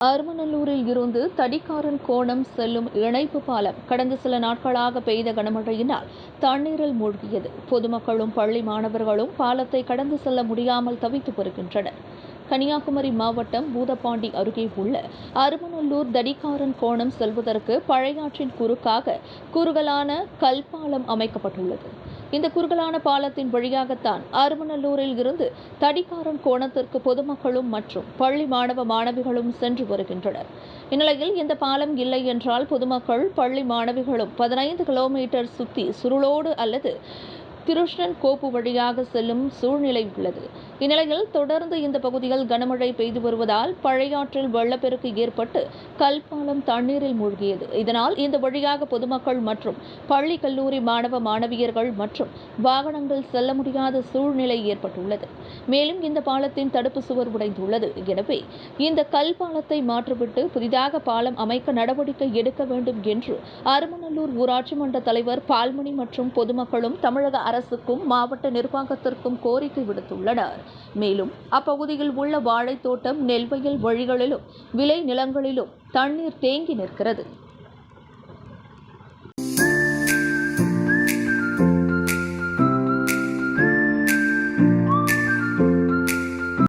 அருமநல்லூரில் இருந்து தடிக்காரன் கோணம் செல்லும் இணைப்பு பாலம் கடந்த சில நாட்களாக பெய்த கனமழையினால் தண்ணீரில் மூழ்கியது. பொதுமக்களும் பள்ளி மாணவர்களும் பாலத்தை கடந்து செல்ல முடியாமல் தவித்து வருகின்றனர் கன்னியாகுமரி மாவட்டம் பூதப்பாண்டி அருகே உள்ள அருமநல்லூர் தடிகாரன் கோணம் செல்வதற்கு பழையாற்றின் குறுக்காக குறுகலான கல்பாலம் அமைக்கப்பட்டுள்ளது. இந்த குறுகலான பாலத்தின் வழியாகத்தான் அருமநல்லூரில் இருந்து தடிகாரன் கோணத்திற்கு பொதுமக்களும் மற்றும் பள்ளி மாணவ மாணவிகளும் சென்று வருகின்றனர். இந்நிலையில் இந்த பாலம் இல்லை என்றால் பொதுமக்கள் பள்ளி மாணவிகளும் பதினைந்து கிலோமீட்டர் சுத்தி சுருளோடு அல்லது கிருஷ்ணன் கோப்பு வழியாக செல்லும் சூழ்நிலை உள்ளது. இந்நிலையில் தொடர்ந்து இந்த பகுதியில் கனமழை பெய்து வருவதால் பழையாற்றில் வெள்ளப்பெருக்கு ஏற்பட்டு கல்பாலம் தண்ணீரில் மூழ்கியது. இதனால் இந்த வழியாக பொதுமக்கள் மற்றும் பள்ளி கல்லூரி மாணவ மாணவியர்கள் மற்றும் வாகனங்கள் செல்ல முடியாத சூழ்நிலை ஏற்பட்டுள்ளது. மேலும் இந்த பாலத்தின் தடுப்பு சுவர் உடைந்துள்ளது. எனவே இந்த கல் பாலத்தை மாற்றிவிட்டு புதிதாக பாலம் அமைக்க நடவடிக்கை எடுக்க வேண்டும் என்று அருமநல்லூர் ஊராட்சி மன்ற தலைவர் பால்மணி மற்றும் பொதுமக்களும் தமிழக அரசுக்கும் மாவட்ட நிர்வாகத்திற்கும் கோரிக்கை விடுத்துள்ளனர். மேலும் அப்பகுதியில் உள்ள வாழைத்தோட்டம் நெல்வயல் வழிகளிலும் விளை நிலங்களிலும் தண்ணீர் தேங்கி நிற்கிறது.